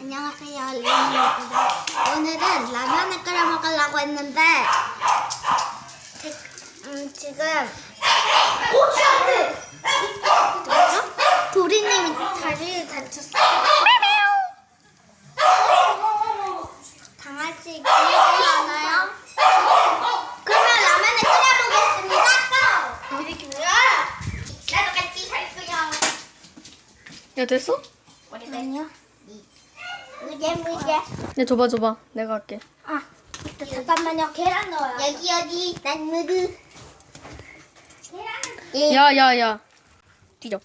안녕하세요, 리은입니다. 오늘은 라면을 끓여 먹으려고 했는데 지, 음, 지금 뭐죠? 도리님이 다리를 다쳤어요. 강아지 귀여워하나요? 그러면 라면을 끓여보겠습니다. 우리 뭐야? 나도 같이 살 거야. 야 됐어? 아니요. 무제 무제. 네 줘봐 줘봐 내가 할게 아, 잠깐만요. 계란 넣어요. 여기 여기 난 무드. 계란. 야 야 야 뒤져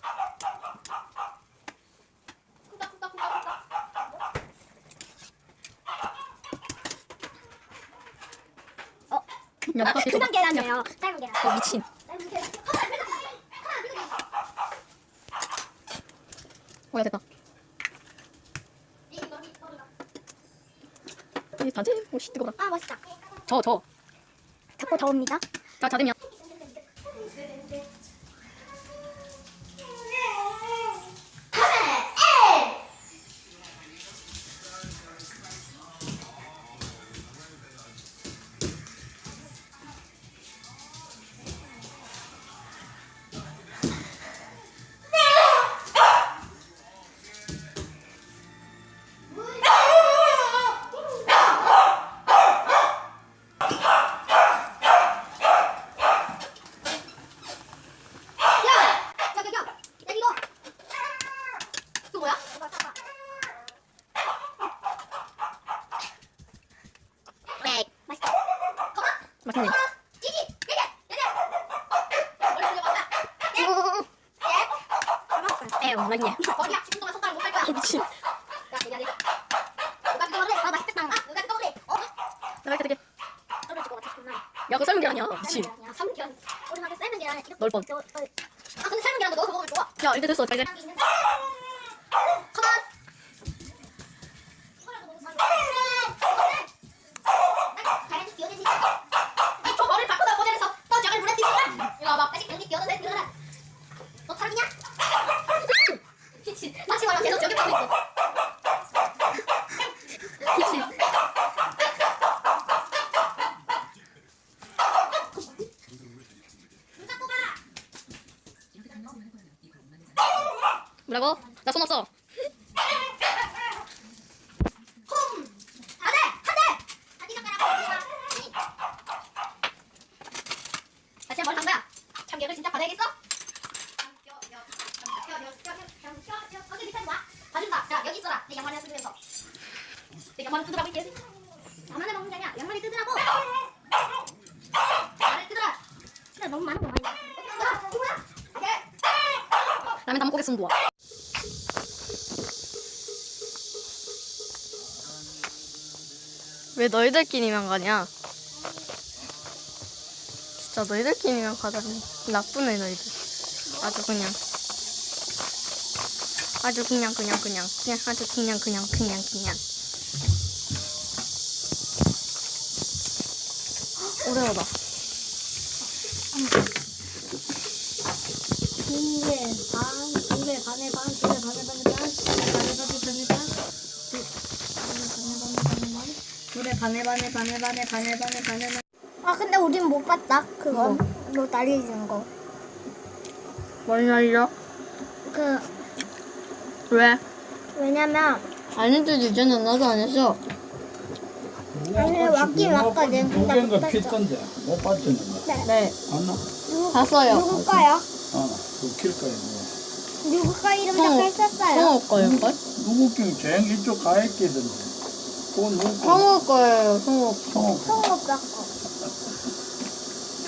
어, 야 뭐가 그냥 계란이에요. 삶은 계란. 어, 미친 계란. 어야 됐다 이 다지 오씨 뜨거워 아, 맛있다. 저 저 자꾸 더웁니다. 자 자되면 야, 야 그거 삶은 게 아니야 미친 야, 삶은 계란. 오랜만에 삶은 계란 이렇게. 널 뻔. 저, 어. 아, 근데 삶은 계란도 넣어서 먹으면 좋아. 야 이제 됐어 계란이 있는데. 컴온. 계란이 비워내지. 저 머리를 바꾸다 모델에서 또 저걸 물에 띄우라. 이거 봐봐. 아직 경기 비워도 돼. 비워라. 너 사람이냐? 미친. 다시 말하 계속 저기 보고 있어. 미친 눈 잡고 가. 뭐라고? 나 손 없어 홈! 안 돼! 안 돼! 다시 젓가락 다시 한번 한 거야. 참견을 진짜 받아야겠어? 거기 밑에 봐. 봐준다. 자, 여기 있어라. 내 양말을 뜯으면서. 내 양말을 뜯으라고 이게. 양말을 먹는 게 아니야. 양말이 뜯으라고. 양말을 뜯으라. 진짜 너무 많은 거 많이. 뜯어라. 이거야. 오케이. 라면 다 먹고 겠으면 좋아 왜 너희들끼리만 가냐? 진짜 너희들끼리만 가다니 나쁘네 너희들. 아주 그냥. 아주 그냥 그냥 그냥. 그냥 아주 그냥 그냥 그냥 그냥. 헉, 오레오다. 두개 반, 두개 반에 반, 두개 반에 반에 반, 반에 반에 반에 반, 노래 반에 반에 반에 반에 반에 반에 반에 반에 아 근데 우린 못 봤다 그거 너 날리는 거. 머리 날려? 그 왜? 왜냐면 안 해도 되잖아 나도 안 했어 아니, 왔긴 왔거든. 근데 못 누군가 봤어. 피던데 못 봤잖아. 네. 네 안나? 누구, 봤어요. 누구 거요? 어, 그킬 거야. 누구 거 이름 성우. 적혀 있었어요? 성우 거일걸? 누구 길 쟁 이쪽 가 있겠던데. 그건 누구? 성우 거예요 성우 성우. 성우 오빠 거.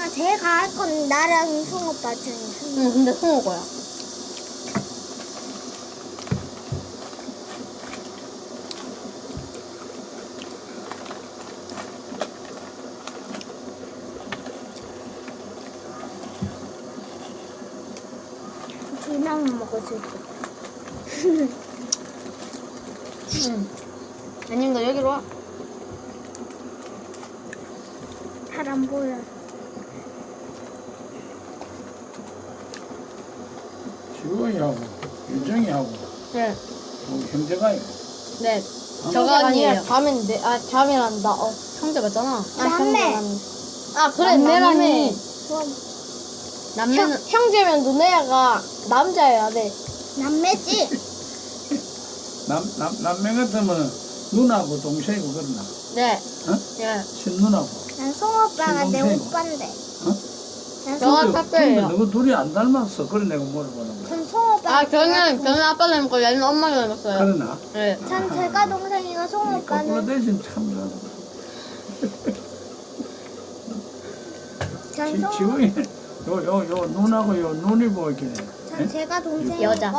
아 제가 할 건 나랑 성우 오빠 중에 한 응 근데 성우 거야 먹을 수 있어. 응 아님 너 여기로 와 잘 안 보여. 지원이하고 유정이하고 네 뭐 형제가 있고 네. 아, 저거 아니에요. 자매인데 아 자매란다. 어. 형제 맞잖아. 아, 남매. 형제. 아 그래 남매라니. 남매. 남매는 형, 형제면 누나야가 남자여야 돼. 남매지. 남, 남, 남매 같으면 누나하고 동생이고 그러나 네. 어? 예. 친누나고 난 송오빠가 내 친동생이고. 오빠인데. 어? 난, 저와 송, 근데 탑별이에요. 너희 둘이 안 닮았어 그래 내가 물어보는 거야 전 송오빠. 아 저는 저는 아빠 닮고 얘는 엄마 닮았어요. 그러나 네. 전 제가 동생이고 거꾸로 송오빠는 대신 참전 지- 송. 지붕이 요요 요 눈하고 요 눈이 보이긴 해 전 제가 동생이고 여자.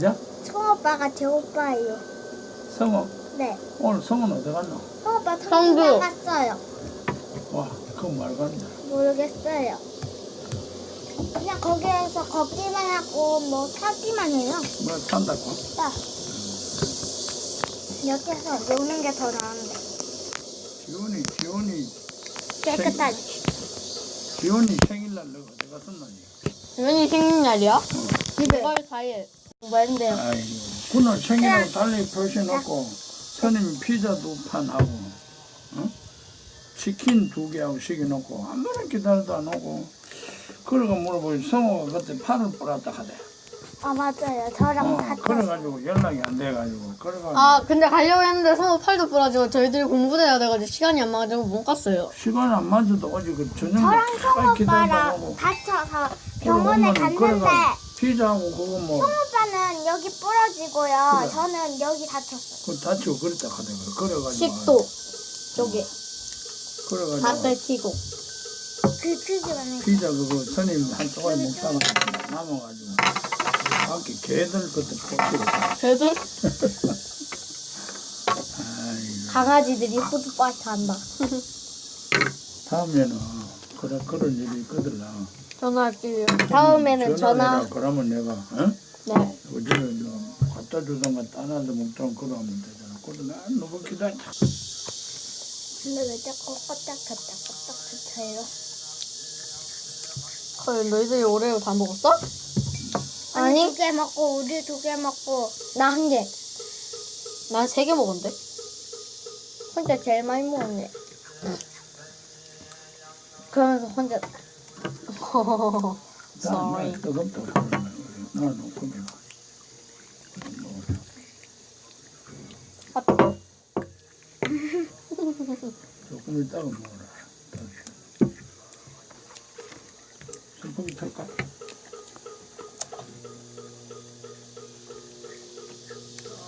자 송오빠가 제 오빠예요. 성호 네. 오늘 성호는 어디 갔노? 송오빠 성주. 성주 갔어요. 와 그거 말고 한다 모르겠어요. 그냥 거기에서 걷기만 하고 뭐 타기만 해요. 뭐 산다고? 딱. 여기서 노는 게 더 나은데. 지훈이 지훈이 깨끗하게. 지훈이 생일날 너가 어디 갔었나니? 지훈이 생일날이야? 집에. 6월 4일. 뭔데요? 아이고 그날 생일하고 달리 표시 놓고 선임 피자 두 판 하고 어? 치킨 두 개 하고 시켜놓고 아무런 기다려도 안 오고 그러고 물어보니 성호가 그때 팔을 뿌렸다 하대 아 맞아요. 저랑 어, 같이. 그래가지고 연락이 안 돼가지고 그래가지고 아 근데 가려고 했는데 성우 팔도 부러지고 저희들이 공부를 해야 돼가지고 시간이 안 맞아서 못 갔어요. 시간 안 맞아도 어제 그 저녁에 저랑 기다리다 송오빠랑 오고 다쳐서 병원에 갔는데 피자하고 그거 뭐 송오빠는 여기 부러지고요. 그래. 저는 여기 다쳤어요. 그 다치고 그랬다 하대 그래가지고 10도 쪽에 그래가지고 담배 튀고. 그 크기만 해. 피자 그거 선임 한 조각 먹다가 남아가지고 밖에 개들 그때 뽑히고 그래도 아이고 강아지들이 후드 파이트 한다. 다음에는 그래 그런 일이 있거든 전화할게요. 다음에는 전화. 그러면 내가 어? 네. 어제 뭐 갖다 주던가 따놔서 먹던 그러면 되잖아 그래 나 누구 기다려 근데 왜 자꾸 껐닥켰다 껐닥켰어요? 헐 너희들이 오레오 다 먹었어? 아니 아니. 두 개 먹고 우리 두 개 먹고 나 한 개. 난 세 개 먹었는데. 혼자 제일 많이 먹었네. 그러면서 혼자 Sorry. 그러면 아, 조금 있다가 먹어라 선풍기 털까?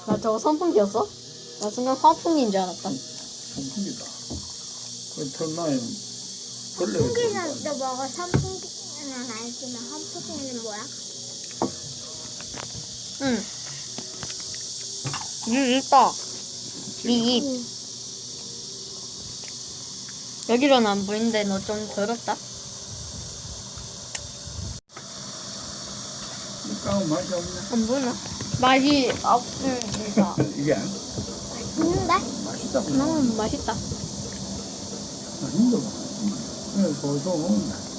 나 저거 선풍기였어? 나 순간 환풍기인 줄 알았다. 선풍기다 그 털나요 벌레 풍기는 너 먹어 선풍기 는 알지만 선풍기는 뭐야? 응. 이 있다. 이 입. 여기로는 안 보이는데 너 좀 더럽다. 까고 맛이 없네 안 보이나? 맛이 없습니다. 이게 있는데? 맛있다 음, 맛있다. 맛있다 그래 소소 먹는다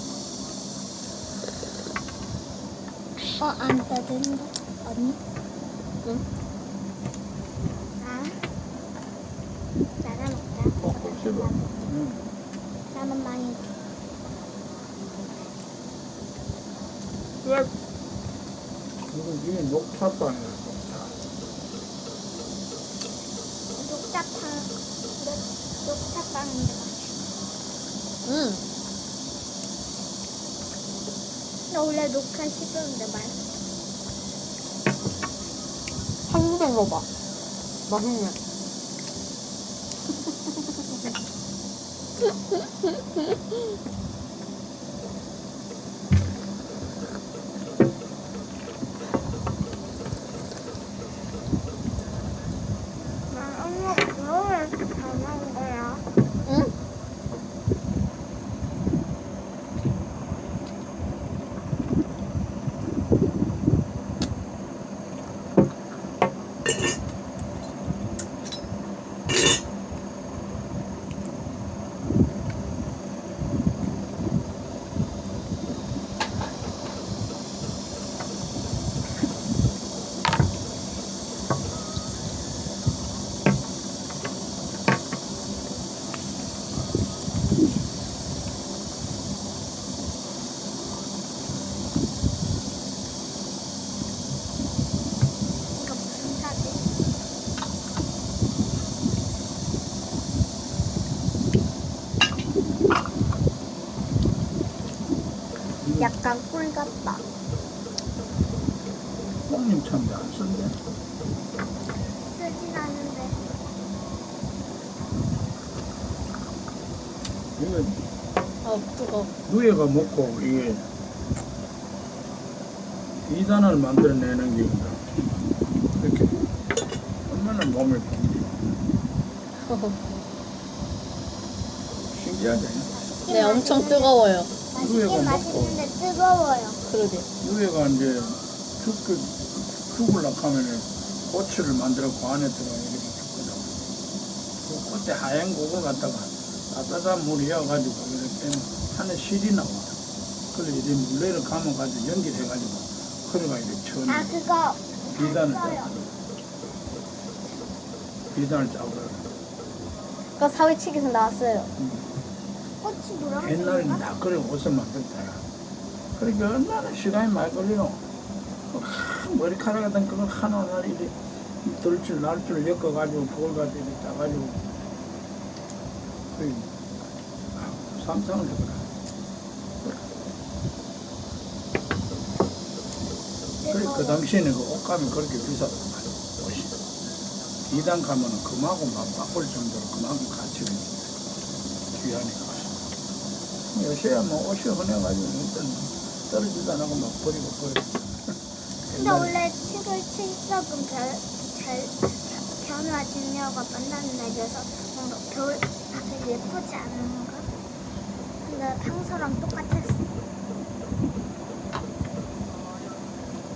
어 안 떠든다. 언니? 응. 아? 나가 먹자. 꼭꼭 씹어 응. 나는 많이 이거 이게 녹차 빵이야 녹차 녹차빵 녹- 녹차빵인데 응. 나 원래 녹차 씹었는데 맛있어 한국에 먹어봐. 맛있네. 나 엄마 그거를 잘 먹은 거야 응? 꿀 같다. 뽕님 참도 안 쓴대. 쓰진 않은데. 이거 아 뜨거. 누에가 먹고 이게 이단을 만들어내는 게 이렇게 얼마나 몸을 봅니다. 신기하죠? 네 엄청 뜨거워요. 먹고 맛있는데 뜨거워요. 그러게. 누에가 이제 죽, 죽을라 하면은 고추를 만들었고 안에 들어가 이렇게 죽거든. 그 꽃에 하얀 그걸 갖다가 따뜻한 물이 여가지고 이렇게 안에 실이 나와. 그래 이제 물레를 감아가지고 연결해가지고 그래가 이렇게 천아 그거 비단을. 짜고 비단을 짜고 그거 사회책에서 나왔어요. 꽃이 옛날에 다 그래 옷을 만들다. 그러니까 얼마나 시간이 많이 걸리노. 그 머리카락 같은 그걸 하나하나 이렇게 들줄 날줄 엮어가지고 그걸 가지고 이렇게 짜가지고 그 아, 상상을 해보라. 그래 그 당시에는 그 옷감이 그렇게 비쌌단 말이야 옷이. 이단 가면은 금하고 막 바꿀 정도로 그만큼 있는 귀하니까. 요새야 뭐 옷이 흔해가지고 일단 떨어지도 안 하고 막 버리고 버리고. 근데 원래 7월 7석은 별, 잘 변화 증려가 만나는 날이어서 뭔가 겨울 밖에 예쁘지 않은가? 근데 평소랑 똑같았어.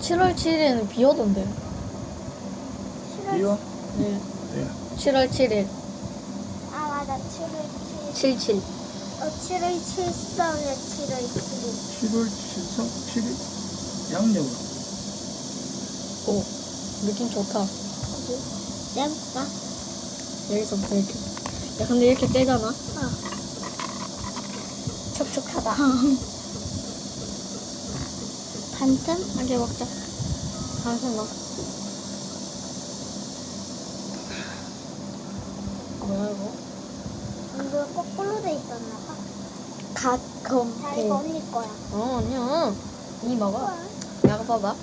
7월 7일에는 비 오던데요. 7월 비요? 네. 네. 7월 7일. 아 맞아 7월 7일 77. 어 7월 7석에 7월 7일 7월 7성 7일 양력으로. 오 느낌 좋다. 내볼까? 여기서부터 이렇게. 야 근데 이렇게 떼잖아. 촉촉하다 반쯤? 한개 먹자. 한손 넣어. 뭐야 이거? 이거 거꾸로 돼 있었나 봐 갓컴. 자 이거 언니 거야 어 아니야. 이 먹어. 내가 봐봐.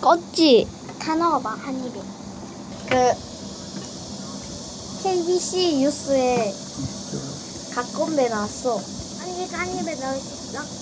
껐지? 다 넣어봐 한 입에 그 KBC 뉴스에 갓건배 나왔어 아니 이거 한 입에 넣을 수 있어?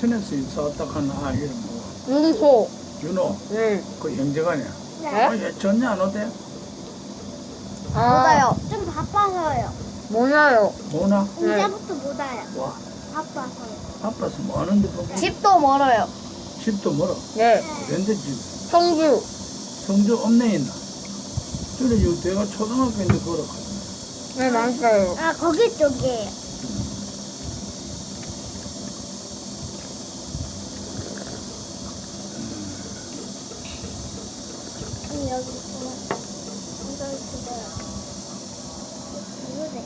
천에서 있었다 하는 아 이름 뭐 윤호. 윤호 응. 그 형제가냐? 네? 어, 얘 전혀 안 오대? 아, 못 와요 좀 바빠서요 뭐냐요? 뭐나? 이제부터 못 와요 와 바빠서요 바빠서 뭐 하는데 보고 집도 멀어요 집도 멀어. 네. 랜드 집 성주. 성주 읍내에 있나? 저래 요 내가 초등학교인데 걸어가. 네 맞아요. 아 거기 쪽이에요 아니 여기 있구나 이걸 그대요 이거래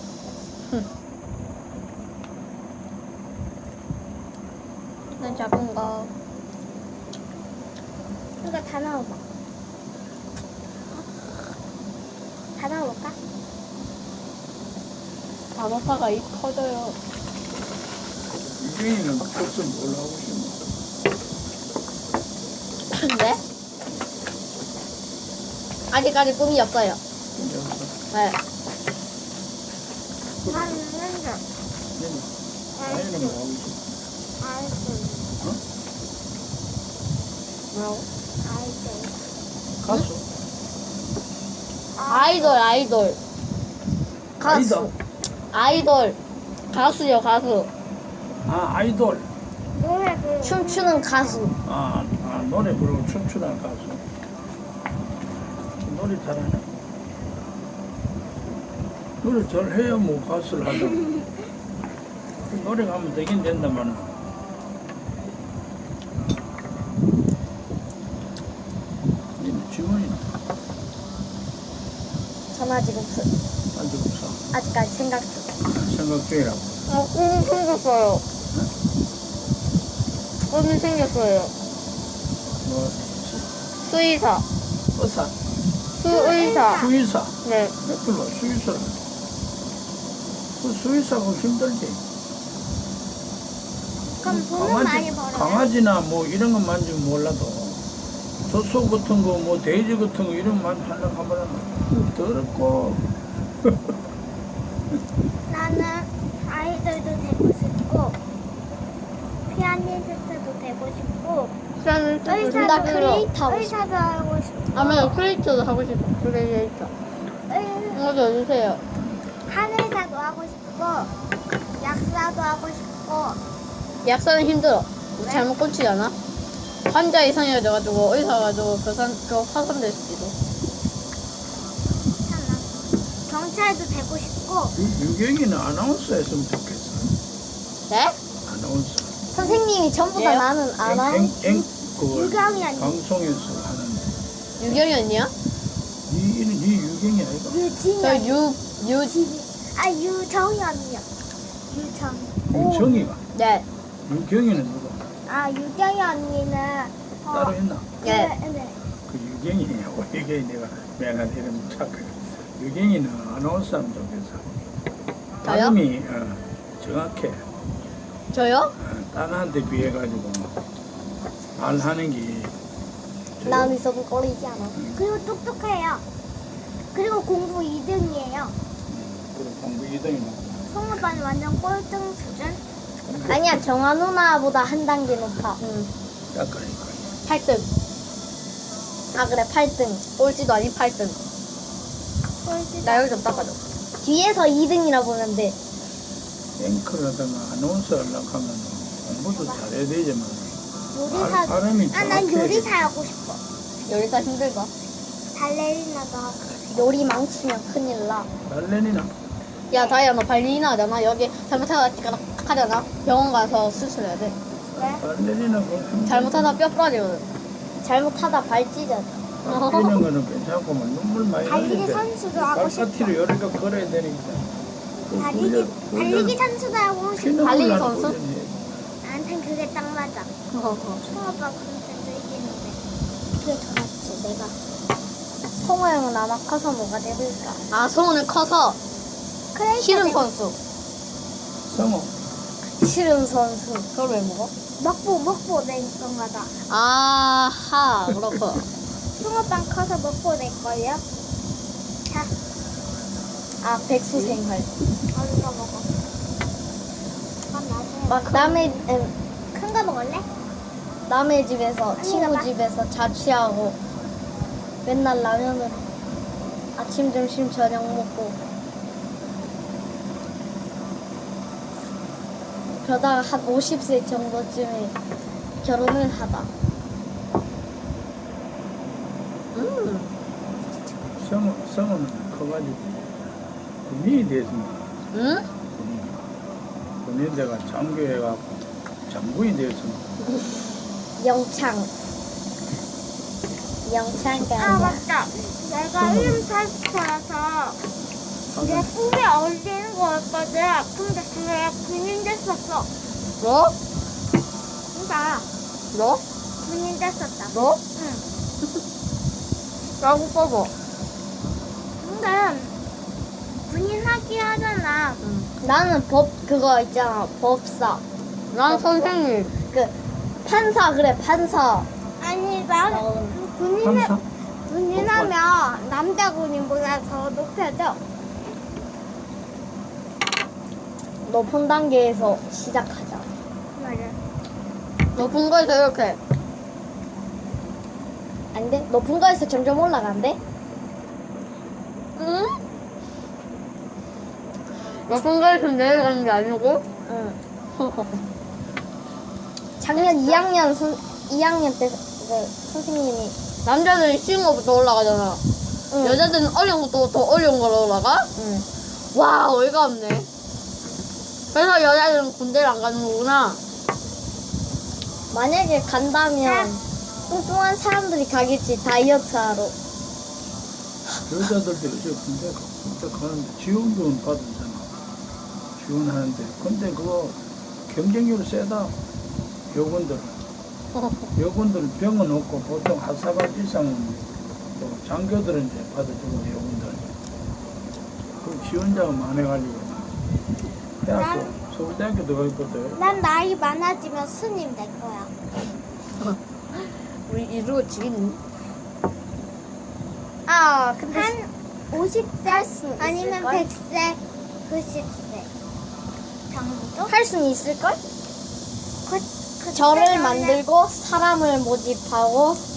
난 작은 거. 이거 다 넣어봐 다 넣어볼까? 단호파가 입 커져요. 이경이는 벌써 뭘 하고 싶나? 네? 아직까지 꿈이 없어요. 네. 뭐 가수? 아이돌 아이돌. 가수. 아이돌. 아이돌. 가수요 가수. 아 아이돌. 춤추는 가수. 아, 아 노래 부르고 춤추는 가수. 노래 잘하냐? 노래 잘해야 뭐 가수를 하자고 노래 가면 되긴 된다만. 직원이나. 전화 지금 그- 아직 없어. 아직까지 생각 중. 생각 중이라고. 어, 꿈이 생겼어요. 꿈이 생겼어요. 뭐, 수의사. 의사. 수의사. 수의사. 네. 몇불로 수의사를. 그 수의사가 힘들지. 그럼 돈은 많이 벌어요. 강아지나 뭐 이런 것 만지면 몰라도 조소 같은 거, 뭐 돼지 같은 거 이런 만 하려고 하면 더럽고 나는 아이돌도 되고 싶고 피아니스트도 되고 싶고 저는 의사도. 의사도 하고 싶고 아니면 크리에이터도 하고 싶어. 크리에이터. 의- 이거 줘 주세요. 한의사도 하고 싶고 약사도 하고 싶고 약사는 힘들어. 왜? 잘못 꽂히잖아. 환자 이상이 돼가지고 의사 가지고 그산 그거 파산될 수도. 괜찮아. 경찰도 되고 싶고 유- 유경이는 아나운서 했으면 좋겠어. 네? 아나운서. 선생님이 전부 다 나는 앵, 앵, 그 유경이 아니야. 방송에서 하는 유경이 언니야? 이, 이, 이 유경이 아이가? 유진이 저 아니야. 유, 유, 아 유정이 언니야. 유정. 유정이가. 네. 유경이는 누가? 아 유정이 언니는 어, 따로 있나? 네. 그, 네. 그 유경이냐고 이게 내가 내가 이름 착각해. 유경이는 아나운서 하면 좋겠어. 저요? 발음이 어, 정확해. 저요? 어, 딴한테 비해 가지고 말하는 게 마음이 썩은 꼴이지 않아. 그리고 똑똑해요. 그리고 공부 2등이에요. 그런 공부 2등이 나. 성우반이 완전 꼴등 수준? 아니야 정아 누나보다 한 단계 높아. 응. 약간이니까. 8등. 아 그래 8등. 꼴찌도 아닌 8등. 꼴찌. 나 여기 좀 닦아줘. 뒤에서 2등이라 보면 돼. 앵커를 하다가 아나운서 하려고 하면 공부도 잘해야 되지만 요리사. 발, 발음이 아 난 정확해야 요리사 돼. 하고 싶어. 요리사 힘들다. 싶어. 요리 망치면 큰일 나. 발렌이나 야, 다이야, 너 발리나 하잖아. 여기 잘못하다가 하잖아. 병원 가서 수술해야 돼. 왜? 발렌이나 그 잘못하다 뼈 부러지거든. 잘못하다 발 찢어져. 뛰는 거는 괜찮고만 눈물 많이 달리기 흘리는데 선수도 하고 싶어. 바깥으로 요리가 걸어야 되니까 그 달리기 훈련- 달리기 훈련 선수도 하고 싶어. 피눈물 달리기 나는 선수? 나한텐 그게 딱 맞아. 성오빠 그런데도 이기는데. 그게 더 낫지 내가. 성호 형은 아마 커서 뭐가 될까? 아, 성우는 커서 그래. 씨름 선수. 성호 씨름 선수. 그걸 왜 먹어? 먹보 먹보 낼 건가다. 아하, 그렇고. 성오빠 커서 먹보 낼 거예요? 자. 아 백수 생활. 어디가 먹어? 난 나중에. 막 남의 먹을래? 남의 집에서 아니, 친구 나- 집에서 자취하고 맨날 라면을 아침 점심 저녁 먹고 그러다가 한 50세 정도쯤에 결혼을 하다 음. 성호는 커가지고 군인이 됐습니다. 응? 군인 군인대가 장교해갖고 됐습니다. 영창 영창이 아 아니야 맞다. 내가 이름 탈스코라서 내 꿈에 어울리는 거였거든. 근데 그게 군인 됐었어. 너? 진짜 너? 군인 됐었다. 너? 응. 라고 써봐. 근데 군인 하기 하잖아. 나는 법 그거 있잖아 법사 난 선생님. 그 판사 그래 판사 아니 난 어, 군인 항상 군인하면 남자 군인보다 더 높여져. 높은 단계에서 시작하자 맞아. 높은 거에서 이렇게. 안 돼 높은 거에서 점점 올라간대 응? 높은 거에서 내려가는 게 아니고. 응 작년 2학년 선 2학년 때그 선생님이 남자들이 쉬운 거부터 올라가잖아. 응. 여자들은 어려운 것도 더 어려운 걸로 올라가? 응. 와, 어이가 없네. 그래서 여자들은 군대를 안 가는 거구나. 만약에 간다면 뚱뚱한 사람들이 가겠지 다이어트 하러 여자들도 요새 군대, 군대 가는데 지원금 받으잖아. 지원하는데. 근데 그거 경쟁률 세다. 여군들. 여군들 병은 없고 보통 하사관 이상은 또 장교들은 이제 받아주고 여군들. 그 지원자가 많아가지고. 대학교, 서울대학교 들어가 있거든. 난 나이 많아지면 스님 될 거야. 우리 이루어지겠니? 아, 근데 한 50세 아니면 있을걸? 100세, 90세 정도? 할 수는 있을걸? 때문에 만들고 사람을 모집하고